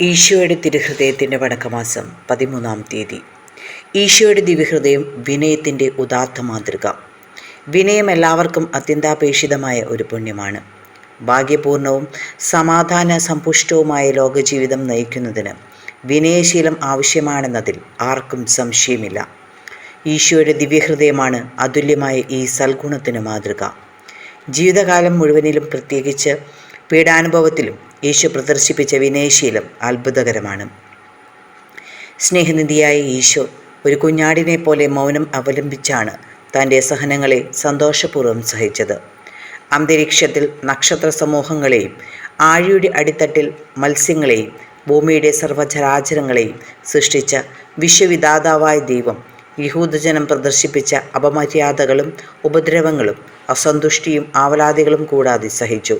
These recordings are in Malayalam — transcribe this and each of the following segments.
ഈശോയുടെ തിരുഹൃദയത്തിന്റെ വടക്കമാസം പതിമൂന്നാം തീയതി. ഈശോയുടെ ദിവ്യഹൃദയം വിനയത്തിന്റെ ഉദാത്ത മാതൃക. വിനയം എല്ലാവർക്കും അത്യന്താപേക്ഷിതമായ ഒരു പുണ്യമാണ്. ഭാഗ്യപൂർണവും സമാധാന സമ്പുഷ്ടവുമായ ലോകജീവിതം നയിക്കുന്നതിന് വിനയശീലം ആവശ്യമാണെന്നതിൽ ആർക്കും സംശയമില്ല. ഈശോയുടെ ദിവ്യഹൃദയമാണ് അതുല്യമായ ഈ സൽഗുണത്തിന് മാതൃക. ജീവിതകാലം മുഴുവനിലും പ്രത്യേകിച്ച് പീഡാനുഭവത്തിലും യേശു പ്രദർശിപ്പിച്ച വിനയശീലം അത്ഭുതകരമാണ്. സ്നേഹനിധിയായ ഈശോ ഒരു കുഞ്ഞാടിനെ പോലെ മൗനം അവലംബിച്ചാണ് തന്റെ സഹനങ്ങളെ സന്തോഷപൂർവം സഹിച്ചത്. അന്തരീക്ഷത്തിൽ നക്ഷത്ര സമൂഹങ്ങളെയും ആഴിയുടെ അടിത്തട്ടിൽ മത്സ്യങ്ങളെയും ഭൂമിയുടെ സർവചരാചരങ്ങളെയും സൃഷ്ടിച്ച വിശ്വവിധാതാവായ ദൈവം യഹൂദജനം പ്രദർശിപ്പിച്ച അപമര്യാദകളും ഉപദ്രവങ്ങളും അസന്തുഷ്ടിയും ആവലാതികളും കൂടാതെ സഹിച്ചു.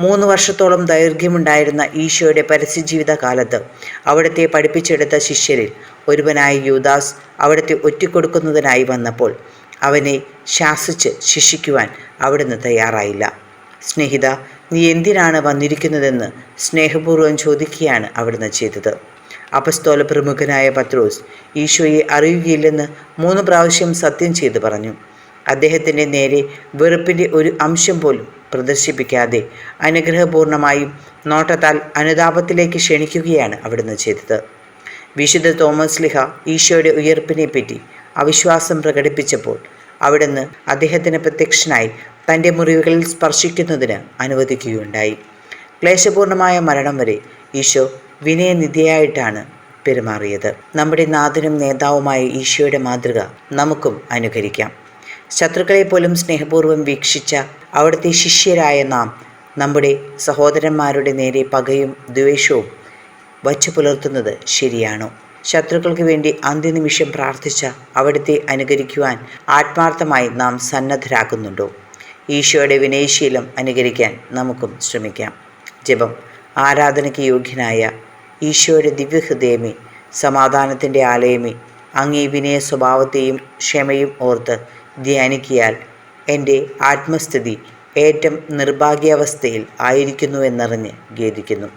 മൂന്ന് വർഷത്തോളം ദൈർഘ്യമുണ്ടായിരുന്ന ഈശോയുടെ പരസ്യജീവിത കാലത്ത് അവിടുത്തെ പഠിപ്പിച്ചെടുത്ത ശിഷ്യരിൽ ഒരുവനായ യൂദാസ് അവിടുത്തെ ഒറ്റിക്കൊടുക്കുന്നതിനായി വന്നപ്പോൾ അവനെ ശാസിച്ച് ശിക്ഷിക്കുവാൻ അവിടുന്ന് തയ്യാറായില്ല. സ്നേഹിത നീ എന്തിനാണ് വന്നിരിക്കുന്നതെന്ന് സ്നേഹപൂർവം ചോദിക്കുകയാണ് അവിടുന്ന് ചെയ്തത്. അപസ്തോല പ്രമുഖനായ പത്രോസ് ഈശോയെ അറിയുകയില്ലെന്ന് മൂന്ന് പ്രാവശ്യം സത്യം ചെയ്തു പറഞ്ഞു. അദ്ദേഹത്തിന്റെ നേരെ വെറുപ്പിന്റെ ഒരു അംശം പോലും പ്രദർശിപ്പിക്കാതെ അനുഗ്രഹപൂർണമായും നോട്ടത്താൽ അനുതാപത്തിലേക്ക് ക്ഷണിക്കുകയാണ് അവിടുന്ന് ചെയ്തത്. വിശുദ്ധ തോമസ് ലിഹ ഈശോയുടെ ഉയർപ്പിനെ പറ്റി അവിശ്വാസം പ്രകടിപ്പിച്ചപ്പോൾ അവിടുന്ന് അദ്ദേഹത്തിന് പ്രത്യക്ഷനായി തന്റെ മുറിവുകളിൽ സ്പർശിക്കുന്നതിന് അനുവദിക്കുകയുണ്ടായി. ക്ലേശപൂർണമായ മരണം വരെ ഈശോ വിനയനിധിയായിട്ടാണ് പെരുമാറിയത്. നമ്മുടെ നാഥനും നേതാവുമായ ഈശോയുടെ മാതൃക നമുക്കും അനുകരിക്കാം. ശത്രുക്കളെ പോലും സ്നേഹപൂർവം വീക്ഷിച്ച അവിടുത്തെ ശിഷ്യരായ നാം നമ്മുടെ സഹോദരന്മാരുടെ നേരെ പകയും ദ്വേഷവും വച്ചു പുലർത്തുന്നത് ശരിയാണോ? ശത്രുക്കൾക്ക് വേണ്ടി അന്ത്യനിമിഷം പ്രാർത്ഥിച്ച അവിടുത്തെ അനുകരിക്കുവാൻ ആത്മാർത്ഥമായി നാം സന്നദ്ധരാകുന്നുണ്ടോ? ഈശോയുടെ വിനയശീലം അനുകരിക്കാൻ നമുക്കും ശ്രമിക്കാം. ജപം. ആരാധനയ്ക്ക് യോഗ്യനായ ഈശോയുടെ ദിവ്യഹൃദയമേ സമാധാനത്തിന്റെ ആലയമേ അങ്ങേ വിനയ സ്വഭാവത്തെയും ക്ഷമയും ഓർത്ത് ധ്യാനിക്കിയാൽ എന്റെ ആത്മസ്ഥിതി ഏറ്റവും നിർഭാഗ്യാവസ്ഥയിൽ ആയിരിക്കുന്നുവെന്നറിഞ്ഞ് ഖേദിക്കുന്നു.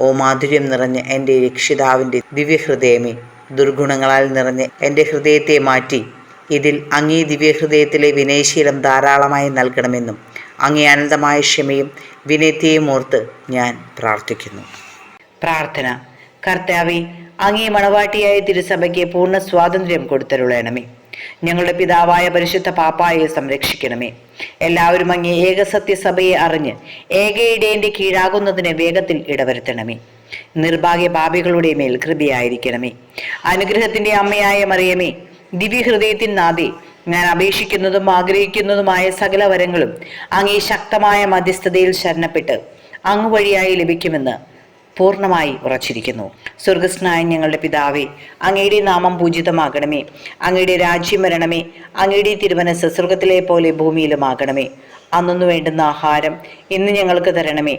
ഓ മാധുര്യം നിറഞ്ഞ എന്റെ രക്ഷിതാവിന്റെ ദിവ്യഹൃദയമേ ദുർഗുണങ്ങളാൽ നിറഞ്ഞ് എന്റെ ഹൃദയത്തെ മാറ്റി ഇതിൽ അങ്ങേ ദിവ്യഹൃദയത്തിലെ വിനയശീലം ധാരാളമായി നൽകണമെന്നും അങ്ങേ അനന്തമായ ക്ഷമയും വിനയത്തെയും ഓർത്ത് ഞാൻ പ്രാർത്ഥിക്കുന്നു. പ്രാർത്ഥന. കർത്താവെ അങ്ങേ മണവാട്ടിയായ തിരുസഭയ്ക്ക് പൂർണ സ്വാതന്ത്ര്യം കൊടുത്തരുളയണമേ ഞങ്ങളുടെ പിതാവായ പരിശുദ്ധ പാപ്പായെ സംരക്ഷിക്കണമേ. എല്ലാവരും അങ്ങേ ഏകസത്യസഭയെ അറിഞ്ഞ് ഏകയിടേന്റെ കീഴാകുന്നതിന് വേഗത്തിൽ ഇടവരുത്തണമേ. നിർഭാഗ്യ പാപികളുടെ മേൽ കൃപയായിരിക്കണമേ. അനുഗ്രഹത്തിന്റെ അമ്മയായ മറിയമേ ദിവ്യഹൃദയത്തിൻ നാദേ ഞാൻ അപേക്ഷിക്കുന്നതും ആഗ്രഹിക്കുന്നതുമായ സകല വരങ്ങളും അങ്ങേ ശക്തമായ മധ്യസ്ഥതയിൽ ശരണപ്പെട്ട് അങ്ങുവഴിയായി ലഭിക്കുമെന്ന് പൂർണമായി ഉറച്ചിരിക്കുന്നു. സ്വർഗസ്നായ ഞങ്ങളുടെ പിതാവേ അങ്ങയുടെ നാമം പൂജിതമാകണമേ. അങ്ങയുടെ രാജ്യം വരണമേ. അങ്ങയുടെ തിരുവനസ് സ്വർഗത്തിലെ പോലെ ഭൂമിയിലുമാകണമേ. അന്നൊന്നു വേണ്ടുന്ന ആഹാരം ഇന്ന് ഞങ്ങൾക്ക് തരണമേ.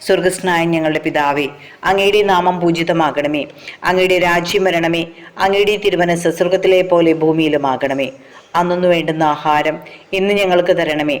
സ്വർഗസ്നായ ഞങ്ങളുടെ പിതാവേ അങ്ങയുടെ നാമം പൂജിതമാകണമേ. അങ്ങയുടെ രാജ്യം വരണമേ. അങ്ങയുടെ തിരുവനസ് സ്വർഗത്തിലെ പോലെ ഭൂമിയിലുമാകണമേ. അന്നൊന്നു വേണ്ടുന്ന ആഹാരം ഇന്ന് ഞങ്ങൾക്ക് തരണമേ.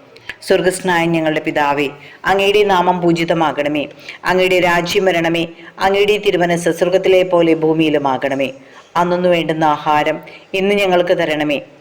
സ്വർഗസ്നായ ഞങ്ങളുടെ പിതാവേ അങ്ങയുടെ നാമം പൂജിതമാകണമേ. അങ്ങയുടെ രാജ്യം വരണമേ. അങ്ങയുടെ തിരുവനസ് സ്വർഗത്തിലെ പോലെ ഭൂമിയിലുമാകണമേ. അന്നൊന്നു വേണ്ടുന്ന ആഹാരം ഇന്ന് ഞങ്ങൾക്ക് തരണമേ.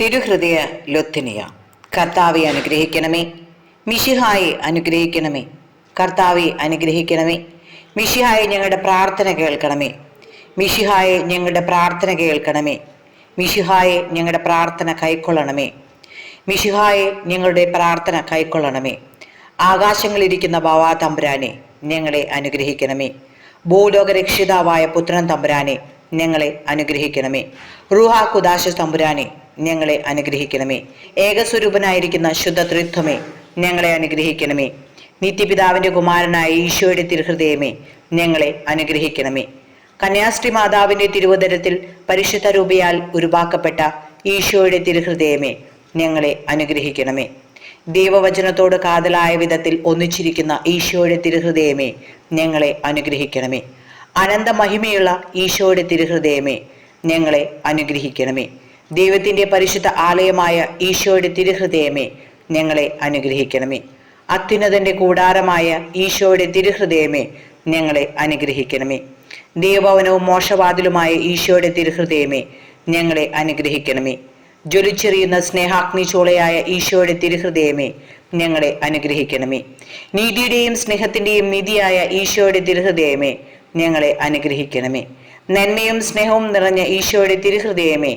തിരുഹൃദയ ലൊത്തിനിയ. കർത്താവെ അനുഗ്രഹിക്കണമേ. മിഷിഹായെ അനുഗ്രഹിക്കണമേ. കർത്താവെ അനുഗ്രഹിക്കണമേ. മിഷിഹായെ ഞങ്ങളുടെ പ്രാർത്ഥന കേൾക്കണമേ. മിഷിഹായെ ഞങ്ങളുടെ പ്രാർത്ഥന കേൾക്കണമേ. മിഷിഹായെ ഞങ്ങളുടെ പ്രാർത്ഥന കൈക്കൊള്ളണമേ. മിഷിഹായെ ഞങ്ങളുടെ പ്രാർത്ഥന കൈക്കൊള്ളണമേ. ആകാശങ്ങളിരിക്കുന്ന ബാവാ തമ്പുരാനെ ഞങ്ങളെ അനുഗ്രഹിക്കണമേ. ഭൂലോക രക്ഷിതാവായ പുത്രൻ തമ്പുരാനെ ഞങ്ങളെ അനുഗ്രഹിക്കണമേ. റുഹാ കുദാശ തമ്പുരാനെ ഞങ്ങളെ അനുഗ്രഹിക്കണമേ. ഏകസ്വരൂപനായിരിക്കുന്ന ശുദ്ധ ത്രിത്വമേ ഞങ്ങളെ അനുഗ്രഹിക്കണമേ. നിത്യപിതാവിന്റെ കുമാരനായ ഈശോയുടെ തിരുഹൃദയമേ ഞങ്ങളെ അനുഗ്രഹിക്കണമേ. കന്യാസ്ത്രീ മാതാവിന്റെ തിരുവതരത്തിൽ പരിശുദ്ധ രൂപയാൽ ഉരുവാക്കപ്പെട്ട ഈശോയുടെ തിരുഹൃദയമേ ഞങ്ങളെ അനുഗ്രഹിക്കണമേ. ദൈവവചനത്തോട് കാതലായ വിധത്തിൽ ഒന്നിച്ചിരിക്കുന്ന ഈശോയുടെ തിരുഹൃദയമേ ഞങ്ങളെ അനുഗ്രഹിക്കണമേ. അനന്ത മഹിമയുള്ള ഈശോയുടെ തിരുഹൃദയമേ ഞങ്ങളെ അനുഗ്രഹിക്കണമേ. ദൈവത്തിന്റെ പരിശുദ്ധ ആലയമായ ഈശോയുടെ തിരുഹൃദയമേ ഞങ്ങളെ അനുഗ്രഹിക്കണമേ. അത്യുന്നതന്റെ കൂടാരമായ ഈശോയുടെ തിരുഹൃദയമേ ഞങ്ങളെ അനുഗ്രഹിക്കണമേ. ദൈവഭവനവും മോശവാതിലുമായ ഈശോയുടെ തിരുഹൃദയമേ ഞങ്ങളെ അനുഗ്രഹിക്കണമേ. ജ്വലിച്ചെറിയുന്ന സ്നേഹാഗ്നി ചോളയായ ഈശോയുടെ തിരുഹൃദയമേ ഞങ്ങളെ അനുഗ്രഹിക്കണമേ. നീതിയുടെയും സ്നേഹത്തിന്റെയും നിധിയായ ഈശോയുടെ തിരുഹൃദയമേ ഞങ്ങളെ അനുഗ്രഹിക്കണമേ. നന്മയും സ്നേഹവും നിറഞ്ഞ ഈശോയുടെ തിരുഹൃദയമേ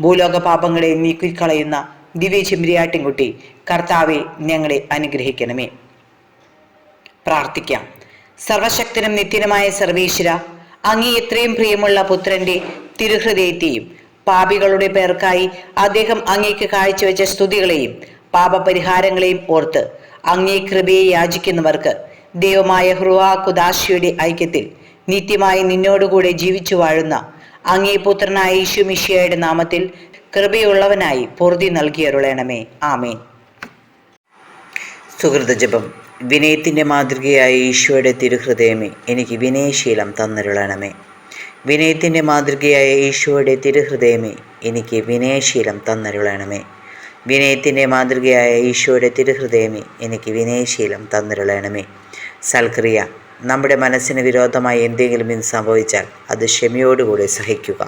ഭൂലോക പാപങ്ങളെ നീക്കിക്കളയുന്ന ദിവ്യ ചെമ്പിരിയാട്ടിൻകുട്ടി കർത്താവെ ഞങ്ങളെ അനുഗ്രഹിക്കണമേ. പ്രാർത്ഥിക്കാം. സർവശക്തനും നിത്യനുമായ സർവീശ്വര അങ്ങേ എത്രയും പ്രിയമുള്ള പുത്രന്റെ തിരുഹൃദയത്തെയും പാപികളുടെ പേർക്കായി അദ്ദേഹം അങ്ങേക്ക് കാഴ്ചവെച്ച സ്തുതികളെയും പാപപരിഹാരങ്ങളെയും ഓർത്ത് അങ്ങേ കൃപയെ യാചിക്കുന്നവർക്ക് ദൈവമായ ഹൃഹാ കുദാശിയുടെ ഐക്യത്തിൽ നിത്യമായി നിന്നോടുകൂടെ ജീവിച്ചു വാഴുന്ന അങ്ങേ പുത്രനായ യേശുമിഷിയയുടെ നാമത്തിൽ കൃപയുള്ളവനായി പൊറുതി നൽകിയരുളണമേ. ആമേൻ. സുഹൃതജപം വിനയത്തിന്റെ മാതൃകയായ ഈശോയുടെ തിരുഹൃദയമേ എനിക്ക് വിനയശീലം തന്നരുളണമേ. വിനയത്തിന്റെ മാതൃകയായ ഈശോയുടെ തിരുഹൃദയമേ എനിക്ക് വിനയശീലം തന്നരുളണമേ. വിനയത്തിന്റെ മാതൃകയായ ഈശോയുടെ തിരുഹൃദയമേ എനിക്ക് വിനയശീലം തന്നരുളണമേ. സൽക്രിയ നമ്മുടെ മനസ്സിന് വിരോധമായി എന്തെങ്കിലും ഇന്ന് സംഭവിച്ചാൽ അത് ക്ഷമയോടുകൂടി സഹിക്കുക.